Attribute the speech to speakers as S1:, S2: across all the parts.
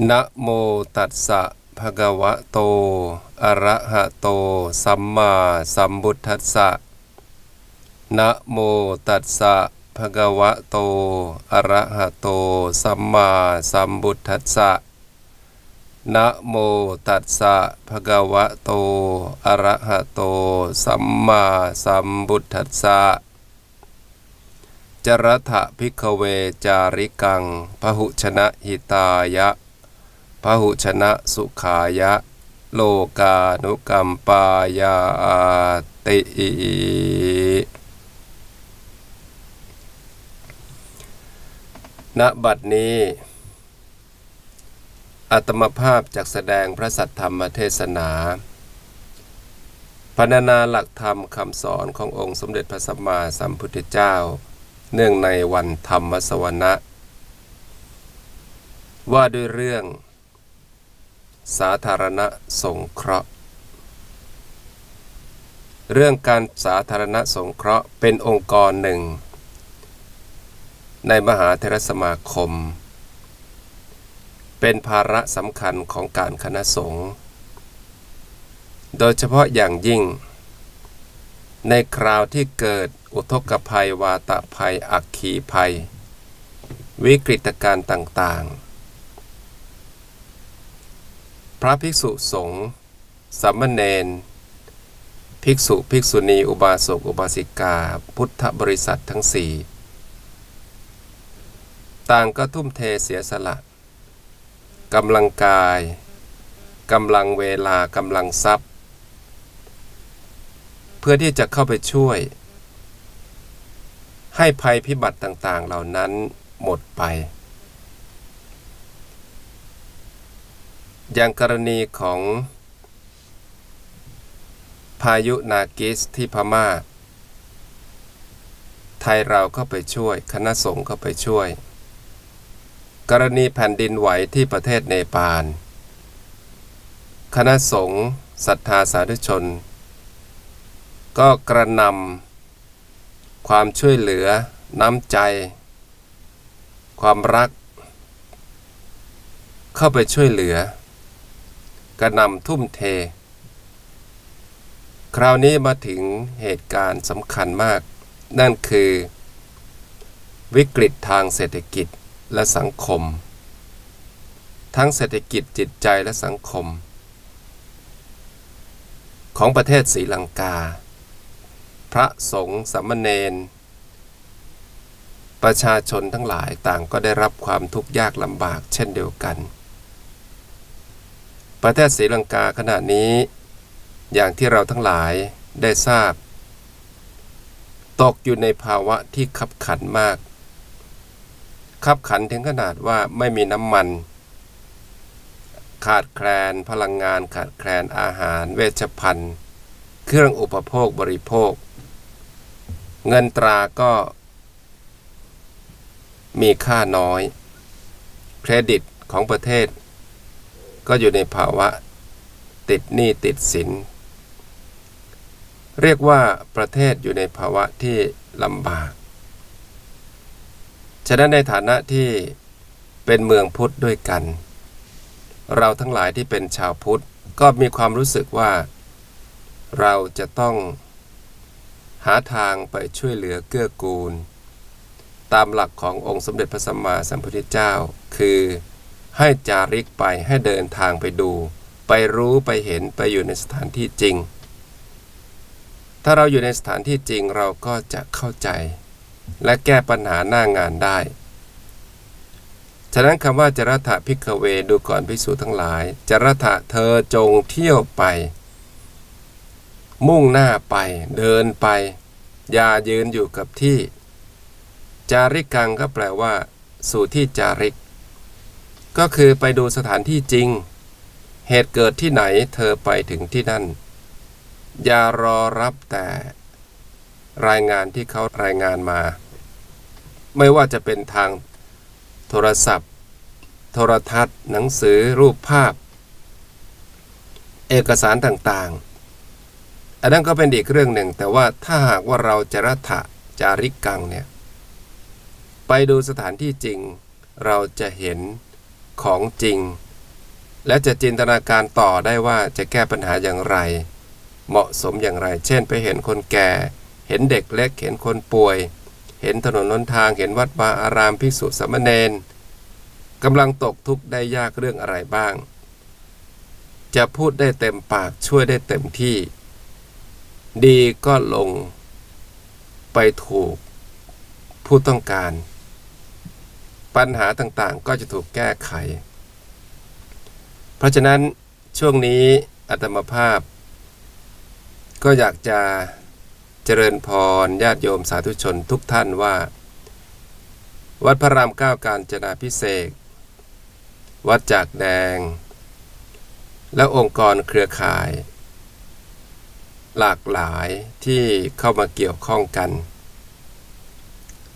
S1: นะโมตัสสะภะคะวะโต อะระหะโต สัมมาสัมพุทธัสสะนะโมตัสสะภะคะวะโต อะระหะโต สัมมาสัมพุทธัสสะนะโมตัสสะภะคะวะโต อะระหะโต สัมมาสัมพุทธัสสะจรถะพิกเวจาริกังพหุชนะหิตายะ พหุชนะสุขายะ โลกานุกัมปายาติณบัดนี้อัตมภาพจากแสดงพระสัทธรรมเทศนาพรรณนาหลักธรรมคำสอนขององค์สมเด็จพระสัมมาสัมพุทธเจ้า เนื่องในวันธรรมสวนะว่าด้วยเรื่อง สาธารณสงเคราะห์ เรื่องการสาธารณสงเคราะห์เป็นองค์กรหนึ่ง ในมหาเทรสมาคม เป็นภาระสำคัญของการคณะสงฆ์โดยเฉพาะอย่างยิ่ง ในคราวที่เกิดอุทกภัย วาตภัย อักขีภัย วิกฤตการณ์ต่างๆ พระภิกษุสงฆ์สามเณรภิกษุภิกษุณีอุบาสกอุบาสิกา พุทธบริษัททั้งสี่ต่างก็ทุ่มเทเสียสละกำลังกายกำลังเวลากำลังทรัพย์ เพื่อที่จะเข้าไปช่วย ให้ภัยพิบัติต่างๆเหล่านั้นหมดไป อย่างกรณีของ พายุนากิสที่พมา่า ไทยเราเข้าไปช่วย คณะสงฆ์เข้าไปช่วย กรณีแผ่นดินไหวที่ประเทศเนปาล คณะสงฆ์ศรัทธาสาธุชน ก็กระนำความช่วยเหลือน้ำใจ ความรัก เข้าไปช่วยเหลือ กระนำทุ่มเท คราวนี้มาถึงเหตุการณ์สำคัญมาก นั่นคือ วิกฤตทางเศรษฐกิจและสังคม ทั้งเศรษฐกิจจิตใจและสังคม ของประเทศศรีลังกา พระสงฆ์สามเณรประชาชนทั้งหลายต่างก็ได้รับความทุกข์ยากลำบากเช่นเดียวกัน ประเทศศรีลังกาขณะนี้ อย่างที่เราทั้งหลายได้ทราบ ตกอยู่ในภาวะที่ขับขันมาก ขับขันถึงขนาดว่าไม่มีน้ำมัน ขาดแคลนพลังงานขาดแคลนอาหาร เวชภัณฑ์ เครื่องอุปโภคบริโภค เงินตราก็มีค่าน้อย เครดิตของประเทศ ก็อยู่ในภาวะติดหนี้ติดสิน เรียกว่าประเทศอยู่ในภาวะที่ลำบาก ฉะนั้นในฐานะที่เป็นเมืองพุทธด้วยกัน เราทั้งหลายที่เป็นชาวพุทธก็มีความรู้สึกว่า เราจะต้อง หาทางไปช่วยเหลือเกื้อกูล ตามหลักขององค์สมเด็จพระสัมมาสัมพุทธเจ้า คือ ให้จาริกไปให้เดินทางไปดู ไปรู้ไปเห็นไปอยู่ในสถานที่จริง ถ้าเราอยู่ในสถานที่จริงเราก็จะเข้าใจ และแก้ปัญหาหน้างานได้ ฉะนั้นคำว่าจรถะพิกเวดูก่อนพิสูจทั้งหลาย จรถะเธอจงเที่ยวไป มุ่งหน้าไป เดินไป อย่ายืนอยู่กับที่ จาริกังก็แปลว่า สู่ที่จาริก ก็คือไปดูสถานที่จริง เหตุเกิดที่ไหนเธอไปถึงที่นั่น อย่ารอรับแต่รายงานที่เขารายงานมา ไม่ว่าจะเป็นทางโทรศัพท์ โทรทัศน์ หนังสือรูปภาพ เอกสารต่างๆ อันนั้นก็เป็นอีกเรื่องหนึ่ง แต่ว่าถ้าหากว่าเราจะรัฐะจาริกกังเนี่ย ไปดูสถานที่จริง เราจะเห็น ของจริง และจะจินตนาการต่อได้ว่าจะแก้ปัญหาอย่างไร เหมาะสมอย่างไร เช่น ไปเห็นคนแก่ เห็นเด็กเล็ก เห็นคนป่วย เห็นถนนนนทาง เห็นวัดวาอารามภิกษุสามเณรกำลังตกทุกข์ได้ยากเรื่องอะไรบ้าง จะพูดได้เต็มปากช่วยได้เต็มที่ ดีก็ลง ไปถูก ผู้ต้องการ ปัญหาต่างๆ ก็จะถูกแก้ไข เพราะฉะนั้นช่วงนี้อัตมภาพ ก็อยากจะเจริญพรญาติโยมสาธุชนทุกท่านว่า วัดพระรามเก้าการจนาพิเศษวัดจากแดง และองค์กรเครือข่าย หลากหลายที่เข้ามาเกี่ยวข้องกัน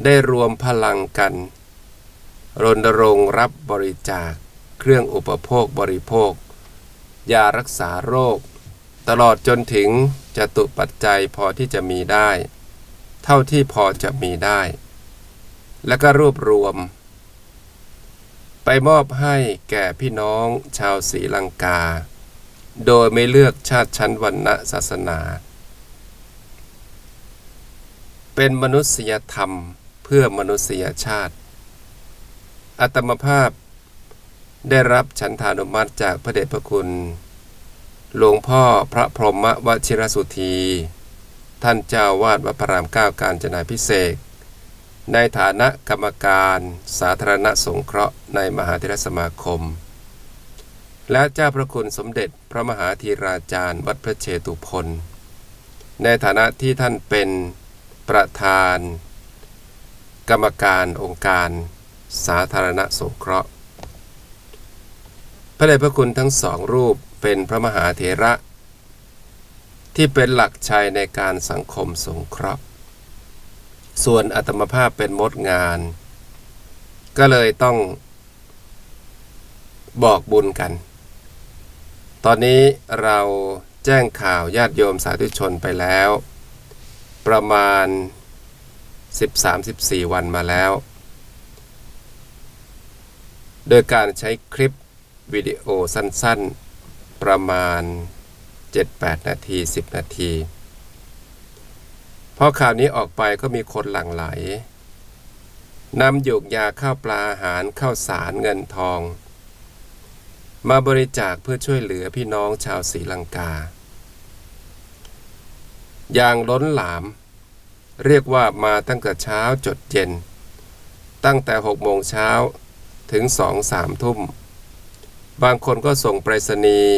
S1: ได้รวมพลังกัน รณรงค์รับบริจาค เครื่องอุปโภคบริโภค ยารักษาโรค ตลอดจนถึงจตุปัจจัยพอที่จะมีได้ เท่าที่พอจะมีได้ และก็รวบรวม ไปมอบให้แก่พี่น้องชาวศรีลังกา โดยไม่เลือกชาติชั้นวรรณะศาสนา เป็นมนุษยธรรมเพื่อมนุษยชาติ อัตมภาพ ได้รับฉันทานุมัติจากพระเดชพระคุณ หลวงพ่อพระพรหมวชิรสุธี ท่านเจ้าวาดวัดพระรามเก้าการจนาพิเศษในฐานะกรรมการสาธารณสงเคราะห์ในมหาเทรสมาคม และเจ้าพระคุณสมเด็จพระมหาธีราจารย์วัดพระเชตุพนในฐานะที่ท่านเป็นประธาน กรรมการองค์การ สาธารณสงเคราะห์ พระเดชพระคุณทั้งสองรูปเป็นพระมหาเถระ ที่เป็นหลักชัยในการสังคมสงเคราะห์ ส่วนอัตมภาพเป็นมดงาน ก็เลยต้องบอกบุญกัน ตอนนี้เราแจ้งข่าวญาติโยมสาธุชนไปแล้ว ประมาณ 13-14 วันมาแล้ว โดยการใช้คลิปวิดีโอสั้นๆ ประมาณ 7-8 นาที 10 นาที พอข่าวนี้ออกไปก็มีคนหลั่งไหลนำหยกยาข้าวปลาอาหารข้าวสารเงินทอง มาบริจาคเพื่อช่วยเหลือพี่น้องชาวศรีลังกา อย่างล้นหลาม เรียกว่ามาตั้งแต่เช้าจดเย็น ตั้งแต่6โมงเช้า ถึง2 3ทุ่ม บางคนก็ส่งไปรษณีย์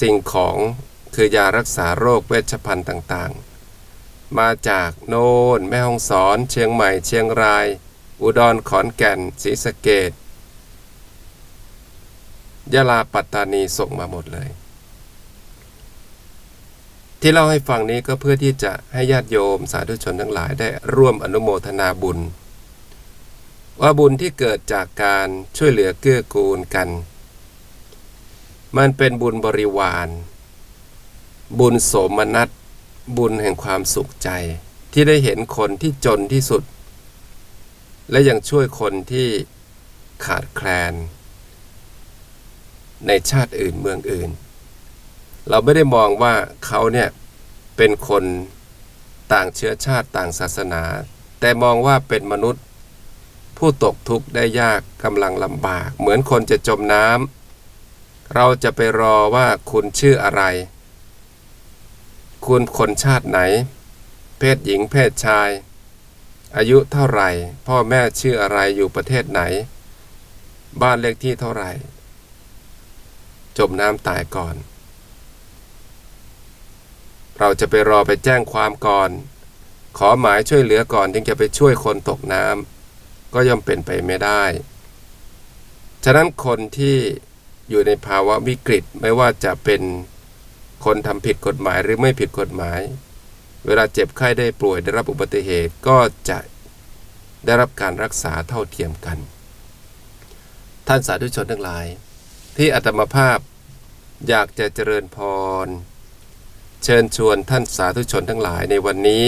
S1: สิ่งของคือยารักษาโรคเวชภัณฑ์ต่างๆ มาจากโน่นแม่ฮ่องสอน เชียงใหม่ เชียงราย อุดรขอนแก่นศรีสะเกดยะลาปัตตานีส่งมาหมดเลย ที่เล่าให้ฟังนี้ก็เพื่อที่จะให้ญาติโยมสาธุชนทั้งหลายได้ร่วมอนุโมทนาบุญ ว่าบุญที่เกิดจากการช่วยเหลือเกื้อกูลกัน มันเป็นบุญบริวาร บุญโสมนัส บุญแห่งความสุขใจ ที่ได้เห็นคนที่จนที่สุด และยังช่วยคนที่ขาดแคลน ในชาติอื่นเมืองอื่น เราไม่ได้มองว่าเขาเนี่ยเป็นคนต่างเชื้อชาติต่างศาสนา แต่มองว่าเป็นมนุษย์ ผู้ตกทุกข์ได้ยากกำลังลำบาก เหมือนคนจะจมน้ำเราจะไปรอว่าคุณชื่ออะไร คุณคนชาติไหน เพศหญิงเพศชาย อายุเท่าไหร่ พ่อแม่ชื่ออะไรอยู่ประเทศไหน บ้านเลขที่เท่าไหร่ จมน้ำตายก่อน เราจะไปรอไปแจ้งความก่อน ขอหมายช่วยเหลือก่อนถึงจะไปช่วยคนตกน้ำ ก็ย่อมเป็นไปไม่ได้ ฉะนั้นคนที่อยู่ในภาวะวิกฤตไม่ว่าจะเป็นคนทำผิดกฎหมายหรือไม่ผิดกฎหมาย เวลาเจ็บไข้ได้ป่วยได้รับอุบัติเหตุก็จะได้รับการรักษาเท่าเทียมกัน ท่านสาธุชนทั้งหลาย ที่อัตมภาพอยากจะเจริญพร เชิญชวนท่านสาธุชนทั้งหลายในวันนี้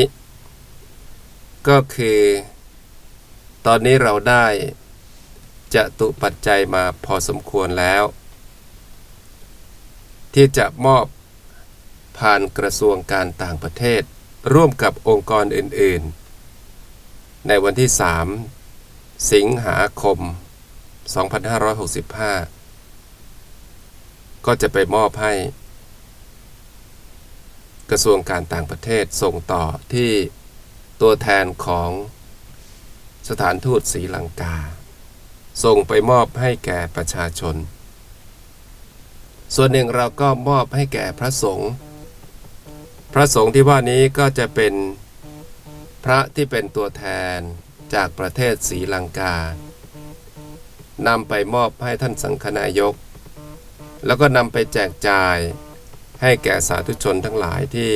S1: ก็คือ ตอนนี้เราได้จะตุปัจจัยมาพอสมควรแล้ว ที่จะมอบผ่านกระทรวงการต่างประเทศ ร่วมกับองค์กรอื่น ๆ ในวันที่ 3 สิงหาคม 2565 ก็จะไปมอบให้ กระทรวงการต่างประเทศส่งต่อที่ตัวแทนของ สถานทูตศรีลังกา ส่งไปมอบให้แก่ประชาชน ส่วนหนึ่งเราก็มอบให้แก่พระสงฆ์พระสงฆ์ที่ว่านี้ก็จะเป็นพระที่เป็นตัวแทนจากประเทศศรีลังกานำไปมอบให้ท่านสังฆนายก แล้วก็นำไปแจกจ่ายให้แก่สาธุชนทั้งหลายที่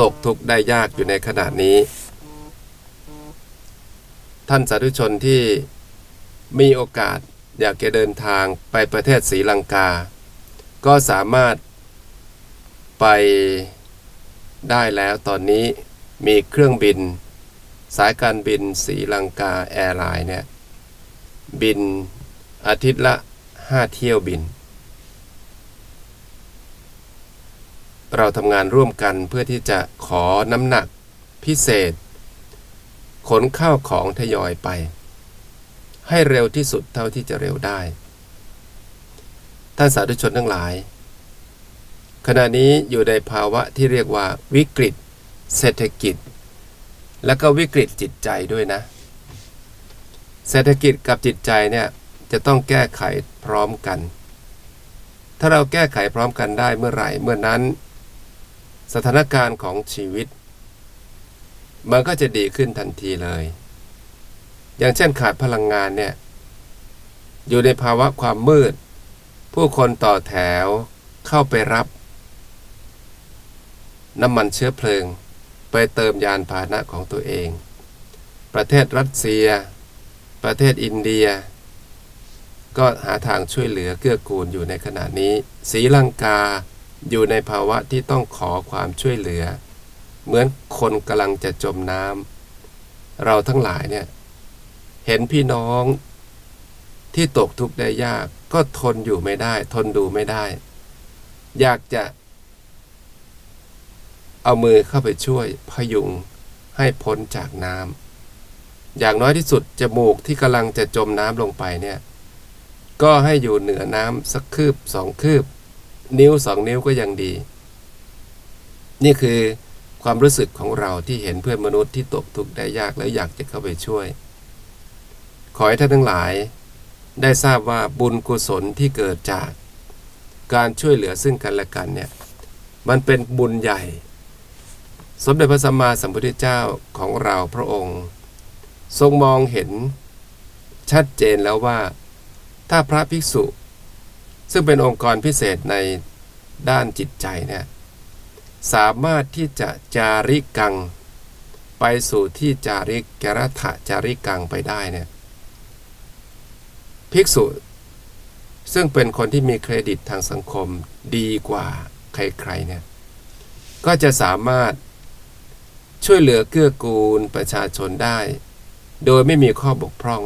S1: ตกทุกข์ได้ยากอยู่ในขณะนี้ ท่านสาธุชนที่มีโอกาสอยากจะเดินทางไปประเทศศรีลังกา ก็สามารถไปได้แล้วตอนนี้มีเครื่องบิน สายการบินศรีลังกาแอร์ไลน์เนี่ยบินอาทิตย์ละ 5 เที่ยวบิน เราทำงานร่วมกันเพื่อที่จะขอน้ำหนักพิเศษ ขนข้าวของทยอยไป ให้เร็วที่สุดเท่าที่จะเร็วได้ ท่านสาธุชนทั้งหลาย ขณะนี้อยู่ในภาวะที่เรียกว่าวิกฤต เศรษฐกิจ และก็วิกฤตจิตใจด้วยนะ เศรษฐกิจกับจิตใจเนี่ยจะต้องแก้ไขพร้อมกัน ถ้าเราแก้ไขพร้อมกันได้เมื่อไหร่เมื่อนั้น สถานการณ์ของชีวิต มันก็จะดีขึ้นทันทีเลย อย่างเช่นขาดพลังงานเนี่ย อยู่ในภาวะความมืด ผู้คนต่อแถวเข้าไปรับ น้ำมันเชื้อเพลิง ไปเติมยานพาหนะของตัวเอง ประเทศรัสเซีย ประเทศอินเดีย ก็หาทางช่วยเหลือเกื้อกูลอยู่ในขณะนี้ศรีลังกาอยู่ในภาวะที่ต้องขอความช่วยเหลือ เหมือนคนกำลังจะจมน้ำเราทั้งหลายเนี่ย เห็นพี่น้องที่ตกทุกข์ได้ยาก ก็ทนอยู่ไม่ได้ ทนดูไม่ได้ อยากจะ เอามือเข้าไปช่วยพยุงให้พ้นจากน้ำอย่างน้อยที่สุดจมูกที่กำลังจะจมน้ำลงไปเนี่ย ก็ให้อยู่เหนือน้ำสักคืบสองคืบ นิ้วสองนิ้วก็ยังดี นี่คือ ความรู้สึกของเราที่เห็นเพื่อนมนุษย์ที่ตกทุกข์ได้ยากแล้วอยากจะเข้าไปช่วย ขอให้ท่านทั้งหลาย ได้ทราบว่าบุญกุศลที่เกิดจาก การช่วยเหลือซึ่งกันและกันเนี่ยมันเป็นบุญใหญ่ สมเด็จพระสัมมาสัมพุทธเจ้าของเราพระองค์ ทรงมองเห็นชัดเจนแล้วว่า ถ้าพระภิกษุ ซึ่งเป็นองค์กรพิเศษในด้านจิตใจเนี่ย สามารถที่จะจาริกัง ไปสู่ที่จาริกกรถะจาริกังไปได้เนี่ยภิกษุ ซึ่งเป็นคนที่มีเครดิตทางสังคมดีกว่าใครๆเนี่ยก็จะสามารถช่วยเหลือเกื้อกูลประชาชนได้ โดยไม่มีข้อบกพร่อง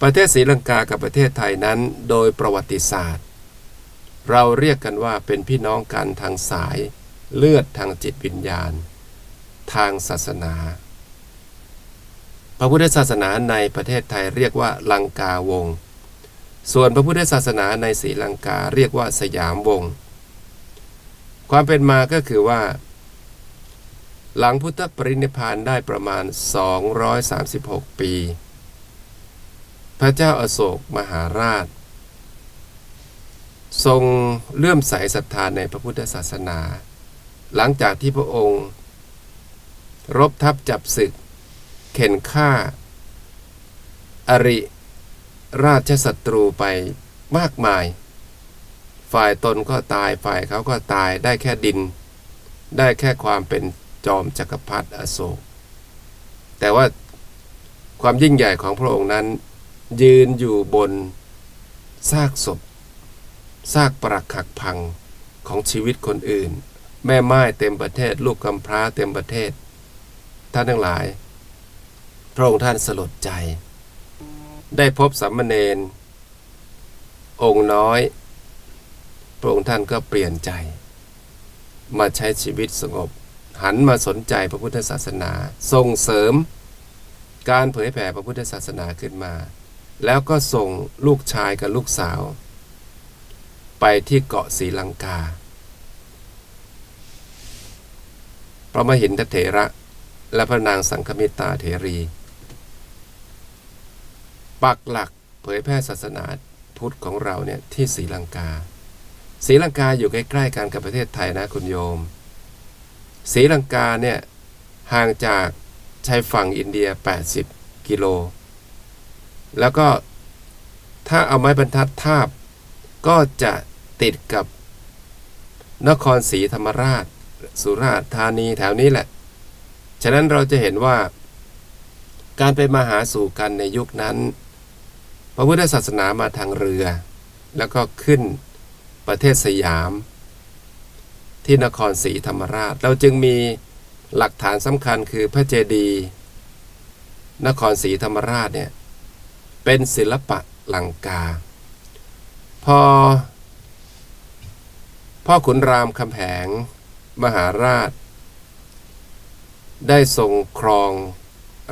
S1: ประเทศศรีลังกากับประเทศไทยนั้น โดยประวัติศาสตร์ เราเรียกกันว่าเป็นพี่น้องกันทางสาย เลือดทางจิตวิญญาณ ทางศาสนา พระพุทธศาสนาในประเทศไทยเรียกว่าลังกาวง ส่วนพระพุทธศาสนาในศรีลังกาเรียกว่าสยามวง ความเป็นมาก็คือว่า หลังพุทธปรินิพพานได้ประมาณ 236 ปี พระเจ้าอาโศกมหาราช ทรงเลื่อมใสศรัทธาในพระพุทธศาสนา หลังจากที่พระองค์ รบทัพจับศึก เข็นฆ่า อริราชศัตรูไปมากมาย ฝ่ายตนก็ตายฝ่ายเขาก็ตายได้แค่ดิน ได้แค่ความเป็นจอมจักรพรรดิอโศก แต่ว่าความยิ่งใหญ่ของพระองค์นั้น ยืนอยู่บนซากศพ ซากปรักหักพังของชีวิตคนอื่น แม่ไม้เต็มประเทศ ลูกกำพร้าเต็มประเทศ ท่านทั้งหลาย พระองค์ท่านสลดใจ ได้พบสัมมเนนองค์น้อย พระองค์ท่านก็เปลี่ยนใจ มาใช้ชีวิตสงบ หันมาสนใจพระพุทธศาสนา ส่งเสริม การเผยแผ่พระพุทธศาสนาขึ้นมา แล้วก็ส่งลูกชายกับลูกสาว ไปที่เกาะศรีลังกา พระมหินทเถระและพระนางสังคมิตาเถรี ปักหลักเผยแพร่ศาสนาพุทธของเราเนี่ยที่ศรีลังกาศรีลังกาอยู่ใกล้ๆกันกับประเทศไทยนะคุณโยมศรีลังกาเนี่ยห่างจากชายฝั่งอินเดีย 80 กิโล แล้วก็ถ้าเอาไม้บรรทัดทาบก็จะ ติดกับนครศรีธรรมราช สุราษฎร์ธานีแถวนี้แหละ ฉะนั้นเราจะเห็นว่า การไปมาหาสู่กันในยุคนั้น พระพุทธศาสนามาทางเรือ แล้วก็ขึ้นประเทศสยาม ที่นครศรีธรรมราช เราจึงมีหลักฐานสำคัญคือพระเจดีย์นครศรีธรรมราชเนี่ยเป็นศิลปะลังกา พอ พ่อขุนรามคำแหง มหาราช ได้ทรงครอง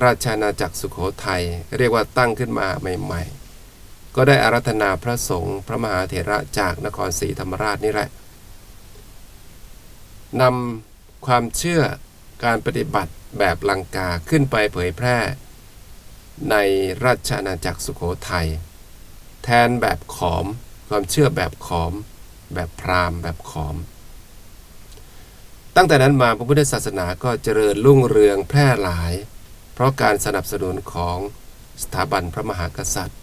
S1: ราชาณาจักรสุขโขทัยเรียกว่าตั้งขึ้นมาใหม่ ๆ ก็ได้อารัธนาพระสงฆ์พระมหาเถระจากนครศรีธรรมราชนี่แหละนำความเชื่อการปฏิบัติแบบลังกาขึ้นไปเผยแพร่ ในราชอาณาจักรสุขโขทัยแทนแบบขอม ความเชื่อแบบขอม แบบพราหมณ์แบบขอม ตั้งแต่นั้นมาพระพุทธศาสนาก็เจริญรุ่งเรืองแพร่หลาย เพราะการสนับสนุนของสถาบันพระมหากษัตริย์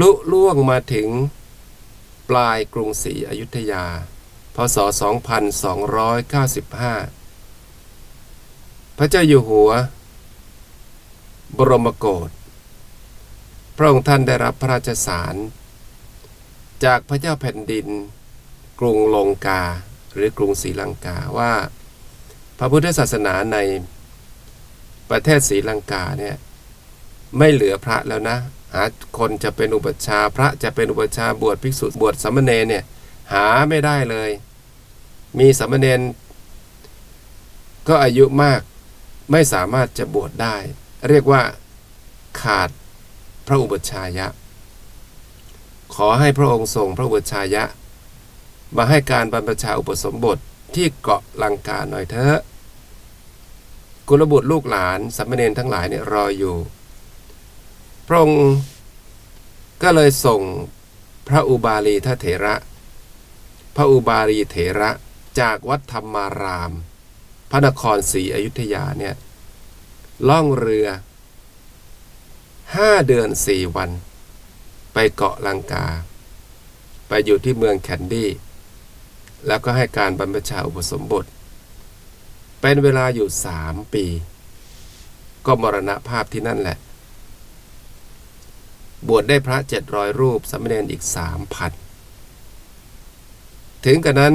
S1: ลุล่วงมาถึงปลายกรุงศรีอยุธยา พศ 2295 พระเจ้าอยู่หัว บรมโกศพระองค์ท่านได้รับพระราชสาร จากพระเจ้าแผ่นดิน กรุงลงกา หรือกรุงศรีลังกาว่า พระพุทธศาสนาในประเทศศรีลังกาเนี่ยไม่เหลือพระแล้วนะ หาคนจะเป็นอุปชฌาย์พระจะเป็นอุปชฌาย์บวชภิกษุบวชสามเณรเนี่ยหาไม่ได้เลย มีสามเณรก็อายุมากไม่สามารถจะบวชได้ เรียกว่าขาดพระอุปชฌายะ ขอให้พระองค์ทรงพระอุชายะ มาให้การบรรพชาอุปสมบทที่เกาะลังกาหน่อยเถอะกุลบุตรลูกหลานสัมมเนนทั้งหลายเนี่ยรออยู่ พระองค์ก็เลยส่งพระอุบาลีทเถระ พระอุบาลีเถระจากวัดธรรมาราม พระนครศรีอยุธยาเนี่ยล่องเรือห้าเดือนสี่วัน ไปเกาะลังกา ไปอยู่ที่เมืองแคนดี้ แล้วก็ให้การบรรพชาอุปสมบท เป็นเวลาอยู่สามปี ก็มรณภาพที่นั่นแหละ บวชได้พระเจ็ดร้อยรูปสามเณรอีกสามพันถึงกันนั้น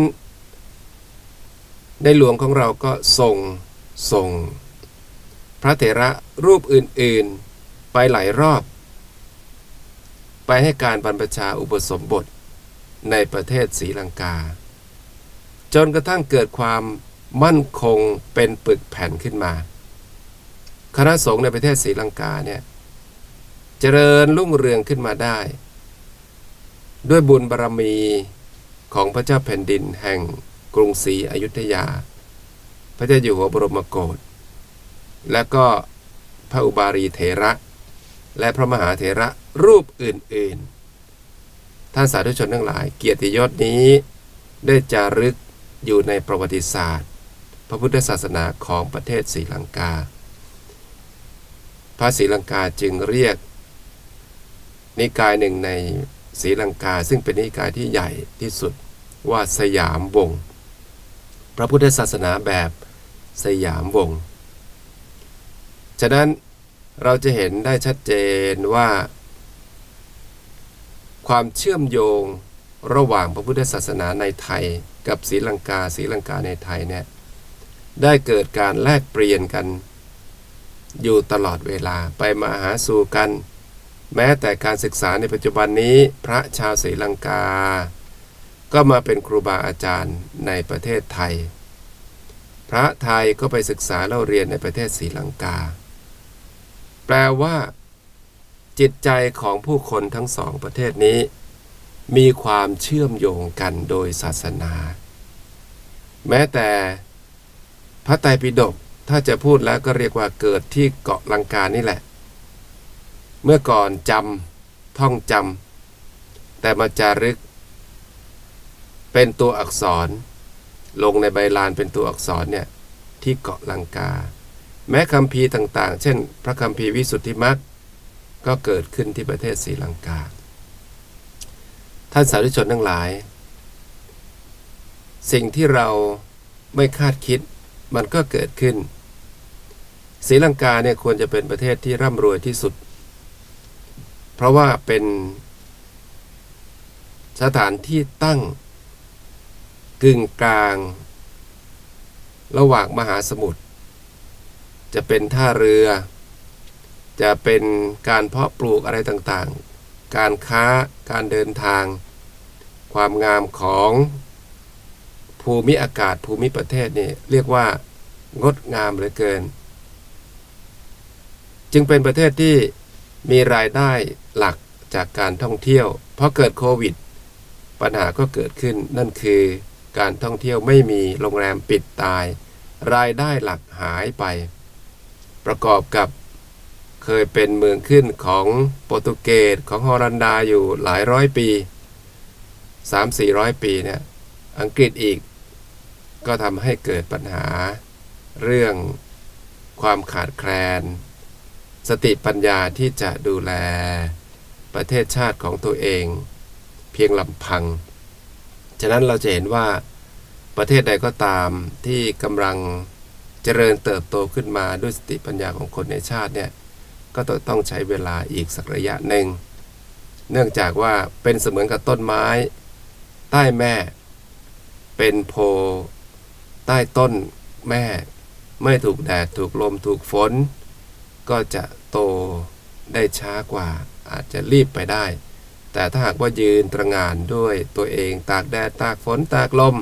S1: ในหลวงของเราก็ส่งส่ง พระเถระรูปอื่นๆ ไปหลายรอบ ไปให้การบรรพชาอุปสมบทในประเทศศรีลังกา จนกระทั่งเกิดความมั่นคงเป็นปึกแผ่นขึ้นมา คณะสงฆ์ในประเทศศรีลังกาเนี่ยเจริญรุ่งเรืองขึ้นมาได้ ด้วยบุญบารรมีของพระเจ้าแผ่นดินแห่งกรุงศรีอยุธยา พระเจ้าอยู่หัวบรมโกศและก็พระอุบารีเถระ และพระมหาเถระ รูปอื่นๆ ท่านสาธุชนทั้งหลาย เกียรติยศนี้ได้จารึกอยู่ในประวัติศาสตร์ พระพุทธศาสนาของประเทศศรีลังกา พระศรีลังกาจึงเรียก นิกายหนึ่งในศรีลังกาซึ่งเป็นนิกายที่ใหญ่ที่สุดว่าสยามวงศ์พระพุทธศาสนาแบบสยามวงศ์ฉะนั้นเราจะเห็นได้ชัดเจนว่า ความเชื่อมโยงระหว่างพระพุทธศาสนาในไทย กับศรีลังกาศรีลังกาในไทยเนี่ยได้เกิดการแลกเปลี่ยนกัน อยู่ตลอดเวลาไปมาหาสู่กัน แม้แต่การศึกษาในปัจจุบันนี้พระชาวศรีลังกา ก็มาเป็นครูบาอาจารย์ในประเทศไทย พระไทยก็ไปศึกษาเล่าเรียนในประเทศศรีลังกา แปลว่า จิตใจของผู้คนทั้งสองประเทศนี้ มีความเชื่อมโยงกันโดยศาสนา แม้แต่พระไตรปิฎกถ้าจะพูดแล้วก็เรียกว่าเกิดที่เกาะลังกานี่แหละ เมื่อก่อนจำท่องจำแต่มาจารึก เป็นตัวอักษร ลงในใบลานเป็นตัวอักษรเนี่ยที่เกาะลังกา แม้คำพีต่างๆ เช่น พระคำพีวิสุทธิมรรค ก็เกิดขึ้นที่ประเทศศรีลังกา ท่านสาธุชนทั้งหลาย สิ่งที่เราไม่คาดคิดมันก็เกิดขึ้นศรีลังกาเนี่ยควรจะเป็นประเทศที่ร่ำรวยที่สุด เพราะว่าเป็นสถานที่ตั้งกึ่งกลาง ระหว่างมหาสมุทรจะเป็นท่าเรือ จะเป็นการเพาะปลูกอะไรต่างๆ การค้าการเดินทาง ความงามของภูมิอากาศภูมิประเทศนี่เรียกว่างดงามเหลือเกิน จึงเป็นประเทศที่มีรายได้หลักจากการท่องเที่ยวเพราะเกิดโควิด ปัญหาก็เกิดขึ้นนั่นคือการท่องเที่ยวไม่มีโรงแรมปิดตาย รายได้หลักหายไป ประกอบกับ เคยเป็นเมืองขึ้นของโปรตุเกสของฮอลันดาอยู่หลายร้อยปี 3-400 ปีเนี่ยอังกฤษอีก ก็ทำให้เกิดปัญหา เรื่องความขาดแคลน สติปัญญาที่จะดูแลประเทศชาติของตัวเอง เพียงลำพัง ฉะนั้นเราจะเห็นว่าประเทศใดก็ตามที่กำลังเจริญเติบโตขึ้นมาด้วยสติปัญญาของคนในชาติเนี่ย ก็ต้องใช้เวลาอีกสักระยะหนึ่ง เนื่องจากว่าเป็นเสมือนกับต้นไม้ ใต้แม่ เป็นโพ ใต้ต้นแม่ ไม่ถูกแดดถูกลมถูกฝน ก็จะโตได้ช้ากว่า อาจจะรีบไปได้ แต่ถ้าหากว่ายืนตระงานด้วยตัวเองตากแดดตากฝนตากลม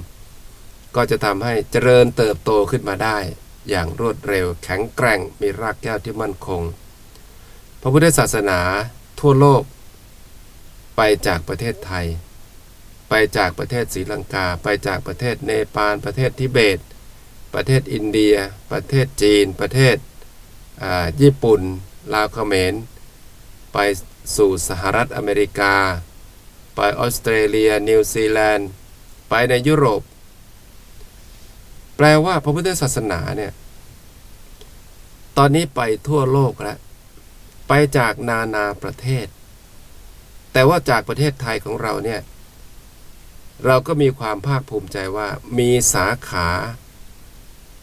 S1: ก็จะทำให้เจริญเติบโตขึ้นมาได้ อย่างรวดเร็วแข็งแกร่งมีรากแก้วที่มั่นคง ระพุทธศาสนาทั่วโลก ไปจากประเทศไทย ไปจากประเทศศรีลังกา ไปจากประเทศเนปาล ประเทศทิเบต ประเทศอินเดีย ประเทศจีน ประเทศญี่ปุ่น ลาวเขมร ไปสู่สหรัฐอเมริกา ไปออสเตรเลีย นิวซีแลนด์ ไปในยุโรป แปลว่าพระพุทธศาสนาเนี่ย ตอนนี้ไปทั่วโลกแล้ว ไปจากนานาประเทศ แต่ว่าจากประเทศไทยของเราเนี่ย เราก็มีความภาคภูมิใจว่ามีสาขา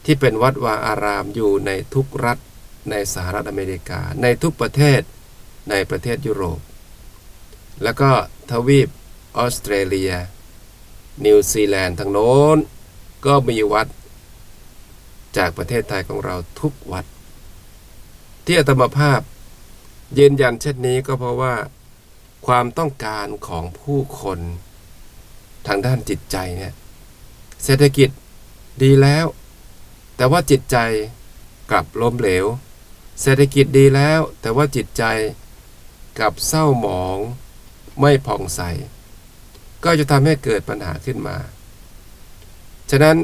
S1: ที่เป็นวัดวาอารามอยู่ในทุกรัฐในสหรัฐอเมริกา ในทุกประเทศในประเทศยุโรป แล้วก็ทวีปออสเตรเลีย นิวซีแลนด์ทางโน้น ก็มีวัด จากประเทศไทยของเราทุกวัด ที่อาตมาภาพ ยืนยันเช่นนี้ก็เพราะว่า ความต้องการของผู้คนทางด้านจิตใจเนี่ยเศรษฐกิจดีแล้ว แต่ว่าจิตใจกลับล้มเหลว เศรษฐกิจดีแล้ว แต่ว่าจิตใจกลับเศร้าหมอง ไม่ผ่องใส ก็จะทำให้เกิดปัญหาขึ้นมา ฉะนั้น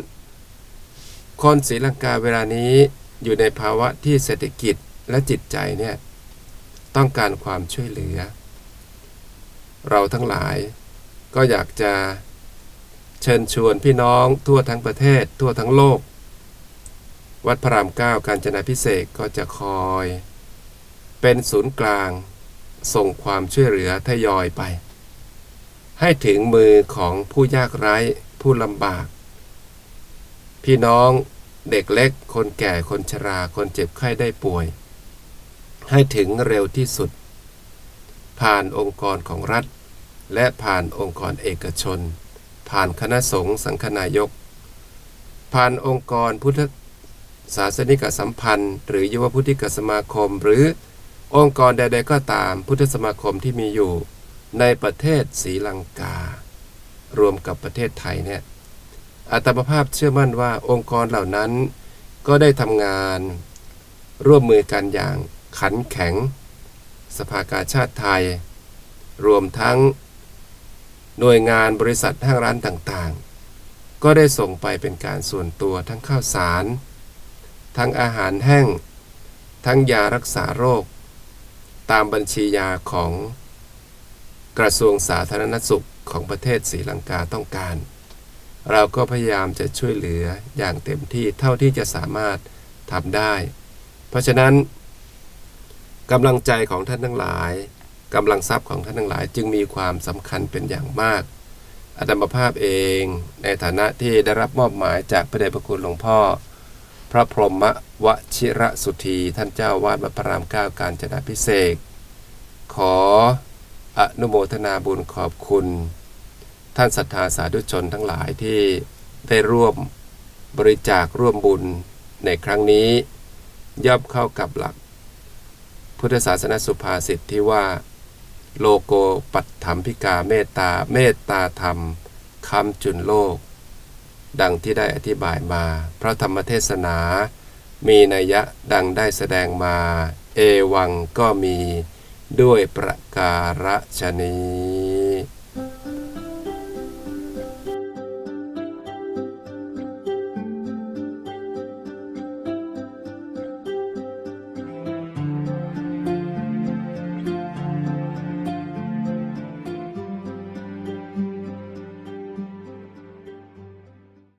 S1: คนศรีลังกาเวลานี้อยู่ในภาวะที่เศรษฐกิจและจิตใจเนี่ย ต้องการความช่วยเหลือ เราทั้งหลายก็อยากจะเชิญชวนพี่น้องทั่วทั้งประเทศ ทั่วทั้งโลก วัดพระรามเก้าการจนาพิเศษก็จะคอย เป็นศูนย์กลาง ส่งความช่วยเหลือทยอยไป ให้ถึงมือของผู้ยากไร้ผู้ลำบาก พี่น้องเด็กเล็ก คนแก่คนชราคนเจ็บไข้ได้ป่วย ให้ถึงเร็วที่สุด ผ่านองค์กรของรัฐ และผ่านองค์กรเอกชน ผ่านคณะสงฆ์สังฆนายก ผ่านองค์กรพุทธศาสนิกสัมพันธ์ หรือยุวพุทธิกสมาคม หรือองค์กรใดๆก็ตามพุทธสมาคมที่มีอยู่ในประเทศศรีลังกา รวมกับประเทศไทยเนี่ยอาตมาภาพเชื่อมั่นว่าองค์กรเหล่านั้นก็ได้ทำงาน ร่วมมือกันอย่าง ขันแข็ง สภากาชาติไทย รวมทั้ง หน่วยงานบริษัทห้างร้านต่างๆ ก็ได้ส่งไปเป็นการส่วนตัวทั้งข้าวสาร ทั้งอาหารแห้ง ทั้งยารักษาโรค ตามบัญชียาของกระทรวงสาธารณสุขของประเทศศรีลังกาต้องการ เราก็พยายามจะช่วยเหลืออย่างเต็มที่เท่าที่จะสามารถทำได้ เพราะฉะนั้น กำลังใจของท่านทั้งหลายกำลังทรัพย์ของท่านทั้งหลาย จึงมีความสำคัญเป็นอย่างมากอาตมภาพเองในฐานะที่ได้รับมอบหมายจากพระเดชพระคุณหลวงพ่อ พระพรหมวชิระสุธีท่านเจ้าวาดวัดพระรามเก้าการจนาพิเศษขออนุโมทนาบุญขอบคุณ ท่านศรัทธาสาธุชนทั้งหลายที่ได้ร่วมบริจาคร่วมบุญในครั้งนี้ย่อมเข้ากับหลัก พุทธศาสนสุภาษิตที่ว่า โลโกปัตถมพิกาเมตตาเมตตาธรรมคำจุนโลก ดังที่ได้อธิบายมา พระธรรมเทศนา มีนัยยะดังได้แสดงมา เอวังก็มีด้วยประการฉนี้